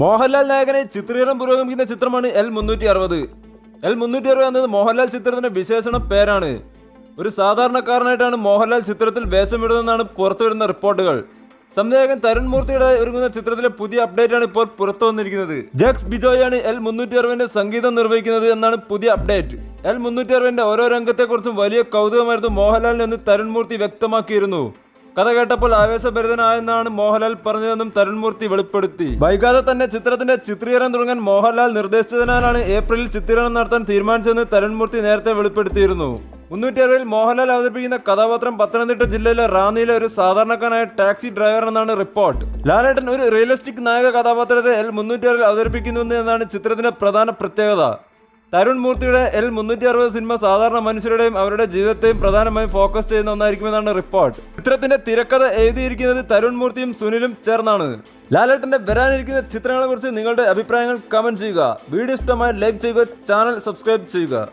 മോഹൻലാൽ നായകനെ ചിത്രീകരണം പുരോഗമിക്കുന്ന ചിത്രമാണ് എൽ മുന്നൂറ്റി അറുപത് എൽ മുന്നൂറ്റി അറുപത് എന്നത് മോഹൻലാൽ ചിത്രത്തിന്റെ വിശേഷണ പേരാണ്. ഒരു സാധാരണക്കാരനായിട്ടാണ് മോഹൻലാൽ ചിത്രത്തിൽ വേഷമിടുന്നതെന്നാണ് പുറത്തുവരുന്ന റിപ്പോർട്ടുകൾ. സംവിധായകൻ തരുൺ മൂർത്തിയുടെ ഒരുങ്ങുന്ന ചിത്രത്തിലെ പുതിയ അപ്ഡേറ്റ് ആണ് ഇപ്പോൾ പുറത്തു വന്നിരിക്കുന്നത്. ജക്സ് ബിജോയാണ് എൽ മുന്നൂറ്റി അറുപതിന്റെ സംഗീതം നിർവഹിക്കുന്നത് എന്നാണ് പുതിയ അപ്ഡേറ്റ്. എൽ മുന്നൂറ്റി അറുപതിന്റെ ഓരോ രംഗത്തെക്കുറിച്ചും വലിയ കൗതുകമായിരുന്നു മോഹൻലാലിൽ നിന്ന് തരുൺ മൂർത്തി വ്യക്തമാക്കിയിരുന്നു. കഥ കേട്ടപ്പോൾ ആവേശഭരിതനായെന്നാണ് മോഹൻലാൽ പറഞ്ഞതെന്നും തരുൺമൂർത്തി വെളിപ്പെടുത്തി. വൈകാതെ തന്നെ ചിത്രത്തിന്റെ ചിത്രീകരണം തുടങ്ങാൻ മോഹൻലാൽ നിർദ്ദേശിച്ചതിനാലാണ് ഏപ്രിലിൽ ചിത്രീകരണം നടത്താൻ തീരുമാനിച്ചതെന്ന് തരുൺമൂർത്തി നേരത്തെ വെളിപ്പെടുത്തിയിരുന്നു. മുന്നൂറ്റി അറുപതിൽ മോഹൻലാൽ അവതരിപ്പിക്കുന്ന കഥാപാത്രം പത്തനംതിട്ട ജില്ലയിലെ റാന്നിയിലെ ഒരു സാധാരണക്കാരനായ ടാക്സി ഡ്രൈവർ എന്നാണ് റിപ്പോർട്ട്. ലാലേട്ടൻ ഒരു റിയലിസ്റ്റിക് നായക കഥാപാത്രത്തെ എൽ മുന്നൂറ്റി അറുപതിൽ അവതരിപ്പിക്കുന്നു എന്നാണ് ചിത്രത്തിന്റെ പ്രധാന പ്രത്യേകത. തരുൺ മൂർത്തിയുടെ എൽ മുന്നൂറ്റി അറുപത് സിനിമ സാധാരണ മനുഷ്യരുടെയും അവരുടെ ജീവിതത്തെയും പ്രധാനമായും ഫോക്കസ് ചെയ്യുന്ന ഒന്നായിരിക്കുമെന്നാണ് റിപ്പോർട്ട് ചിത്രത്തിന്റെ തിരക്കഥ എഴുതിയിരിക്കുന്നത് തരുൺ മൂർത്തിയും സുനിലും ചേർന്നാണ്. ലാലേട്ടന്റെ വരാനിരിക്കുന്ന ചിത്രങ്ങളെക്കുറിച്ച് നിങ്ങളുടെ അഭിപ്രായങ്ങൾ കമന്റ് ചെയ്യുക. വീഡിയോ ഇഷ്ടമായി ലൈക്ക് ചെയ്യുക ചാനൽ സബ്സ്ക്രൈബ് ചെയ്യുക.